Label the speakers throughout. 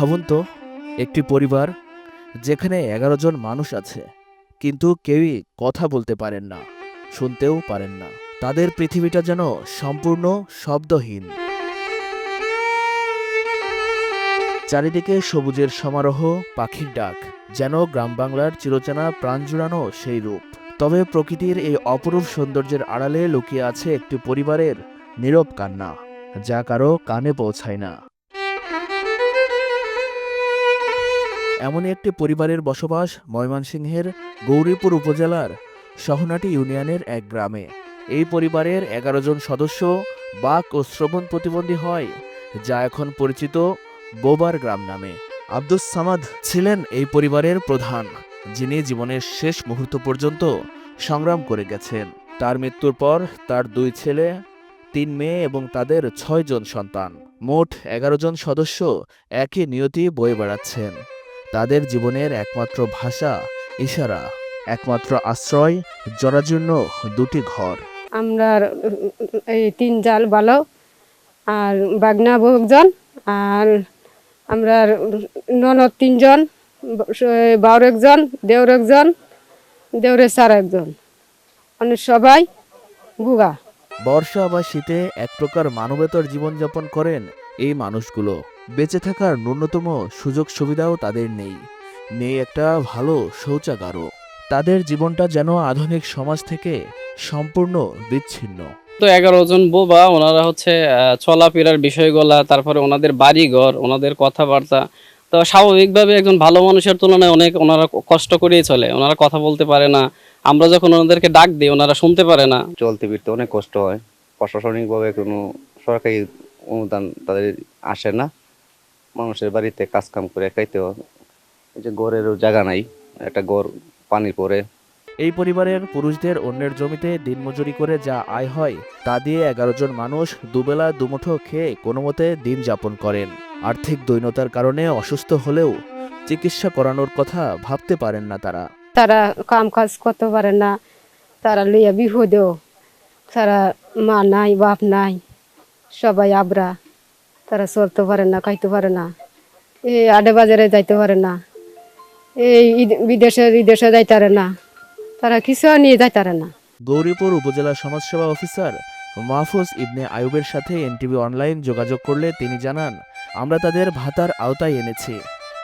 Speaker 1: ভাবুন তো, একটি পরিবার যেখানে এগারো জন মানুষ আছে, কিন্তু কেউই কথা বলতে পারেন না, শুনতেও পারেন না। তাদের পৃথিবীটা যেন সম্পূর্ণ শব্দহীন। চারিদিকে সবুজের সমারোহ, পাখির ডাক, যেন গ্রাম বাংলার চিরচেনা প্রাণ জুড়ানো সেই রূপ। তবে প্রকৃতির এই অপরূপ সৌন্দর্যের আড়ালে লুকিয়ে আছে একটি পরিবারের নীরব কান্না, যা কারও কানে পৌঁছায় না। এমনই একটি পরিবারের বসবাস ময়মনসিংহের গৌরীপুর উপজেলার সহনাটি ইউনিয়নের এক গ্রামে। এই পরিবারের এগারো জন সদস্য বাক ও শ্রবণ প্রতিবন্ধী হয় যা এখন পরিচিত বোবার গ্রাম নামে। আব্দুস সামাদ ছিলেন এই পরিবারের প্রধান যিনি জীবনের শেষ মুহূর্ত পর্যন্ত সংগ্রাম করে গেছেন। তার মৃত্যুর পর তার দুই ছেলে তিন মেয়ে এবং তাদের ছয় জন সন্তান। মোট এগারো জন সদস্য একই নিয়তি বয়ে বেড়াচ্ছেন। তাদের জীবনের একমাত্র ভাষা ইশারা একমাত্র আশ্রয় জরাজীর্ণ দুটি ঘর।
Speaker 2: আমরা এই তিন জাল ভালো আর বাগনা বহুজন আর আমরা ননদ তিনজন বাউর একজন দেওর একজন দেওরের সার একজন। মানে সবাই বুগা।
Speaker 1: বর্ষা বা শীতে এক প্রকার মানবেতর জীবনযাপন করেন এই মানুষগুলো। বেঁচে থাকার ন্যূনতম সুযোগ সুবিধাও তাদের নেই। নেই একটা ভালো শৌচাগারও। তাদের জীবনটা যেন আধুনিক সমাজ থেকে সম্পূর্ণ বিচ্ছিন্ন।
Speaker 3: তো এগারো জন বোবা ওনারা হচ্ছে চলাফেরার বিষয়গুলা তারপরে ওনাদের বাড়িঘর ওনাদের কথাবার্তা। তো স্বাভাবিকভাবে একজন ভালো মানুষের তুলনায় অনেক ওনারা কষ্ট করেই চলে। ওনারা কথা বলতে পারে না। আমরা যখন ওনাদেরকে ডাক দিই ওনারা শুনতে পারে না।
Speaker 4: চলতে ফিরতে অনেক কষ্ট হয়। প্রশাসনিকভাবে কোনো সরকারি অনুদান তাদের আসে না। মানুষের বাড়িতে কাজ কাম করে খাইতে হয় এই যে গড়েরও জায়গা নাই একটা গড় পানি পড়ে
Speaker 1: এই পরিবারের পুরুষদের অন্যের জমিতে দিনমজুরি করে যা আয় হয় তা দিয়ে এগারো জন মানুষ দুবেলা দুমুঠো খেয়ে কোনো মতে দিন যাপন করেন। আর্থিক দৈন্যতার কারণে অসুস্থ হলেও চিকিৎসা করানোর কথা ভাবতে পারেন না তারা।
Speaker 2: তারা কাম কাজ করতে পারে না তারা লইয়া বিহুদেও তারা মা নাই বাপ নাই সবাই আবরা। তারা চলতে পারে না, খাইতে পারে না। এই আডে বাজারে যাইতে পারে না। এই বিদেশে বিদেশে যাইতে না। তারা কিছু নিয়ে যাইতে না।
Speaker 1: গৌরীপুর উপজেলা সমাজসেবা অফিসার মাহফুজ ইবনে আয়ুবের সাথে এনটিভি অনলাইন যোগাযোগ করলে তিনি জানান, আমরা তাদের ভাতার আওতায় এনেছি।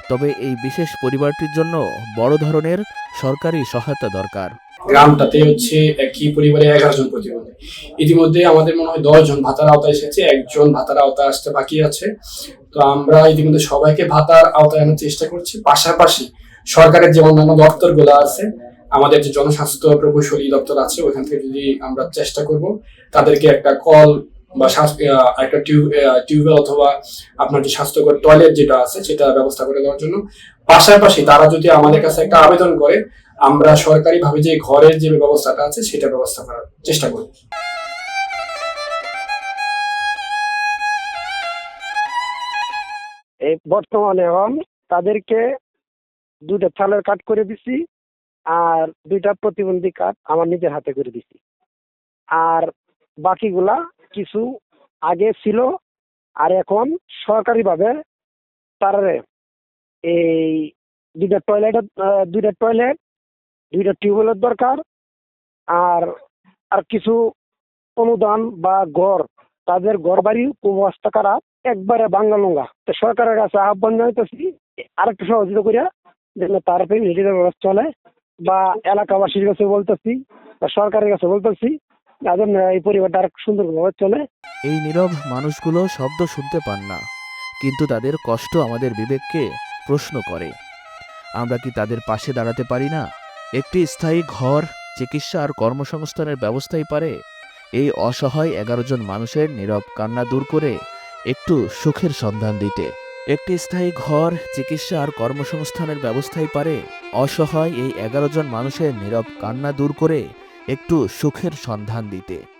Speaker 1: তবে এই বিশেষ পরিবারটির জন্য বড় ধরনের সরকারি সহায়তা দরকার।
Speaker 5: গ্রামটাতে হচ্ছে একই পরিবারে এগারো জন প্রতিবন্ধী। ইতিমধ্যে আমাদের মনে হয় দশ জন ভাতার আওতায় এসেছে, একজন ভাতার আওতায় আসতে বাকি আছে। তো আমরা ইতিমধ্যে সবাইকে ভাতার আওতায় আনার চেষ্টা করছি। পাশাপাশি সরকারের যে অন্যান্য দপ্তরগুলো আছে, আমাদের যে জনস্বাস্থ্য প্রকৌশলী দপ্তর আছে, ওখান থেকে যদি আমরা চেষ্টা করব, তাদেরকে একটা কল বা একটা টিউব টিউবওয়েল অথবা আপনার যে স্বাস্থ্যকর টয়লেট যেটা আছে, সেটা ব্যবস্থা করে দেওয়ার জন্য। পাশাপাশি তারা যদি আমাদের কাছে একটা আবেদন করে আমরা সরকারি ভাবে যে ঘরের যে ব্যবস্থাটা আছে, সেটা ব্যবস্থা করার চেষ্টা করব।
Speaker 6: এই বর্তমানে এখন তাদেরকে দুইটা চালের কাঠ করে দিছি আর দুইটা প্রতিবন্ধী কাঠ আমার নিজের হাতে করে দিছি। আর বাকিগুলা কিছু আগে ছিল আর এখন সরকারিভাবে তারারে এই দুইটা টয়লেট দুইটা টয়লেট দুইটা টিউবওয়েলের দরকার আর আর কিছু অনুদান বা ঘর। তাদের ঘর বাড়ি ব্যবস্থা করা একবারে বাঙ্গালুঙ্গা তো সরকারের কাছে আহ্বান জানাইতেছি আরেকটু সহযোগিতা করিয়া যেন তার ফেসিলিটির ব্যবস্থা চলে বা এলাকাবাসীর কাছে বলতেছি বা সরকারের কাছে বলতেছি যাদের এই পরিবারটা আর সুন্দরভাবে চলে।
Speaker 1: এই নীরব মানুষগুলো শব্দ শুনতে পান না, কিন্তু তাদের কষ্ট আমাদের বিবেককে প্রশ্ন করে। আমরা কি তাদের পাশে দাঁড়াতে পারি না? একটি স্থায়ী ঘর, চিকিৎসা আর কর্মসংস্থানের ব্যবস্থাই পারে। এই অসহায় এগারো জন মানুষের নীরব কান্না দূর করে একটু সুখের সন্ধান দিতে। একটি স্থায়ী ঘর, চিকিৎসা আর কর্মসংস্থানের ব্যবস্থাই পারে। অসহায় এই এগারো জন মানুষের নীরব কান্না দূর করে একটু সুখের সন্ধান দিতে।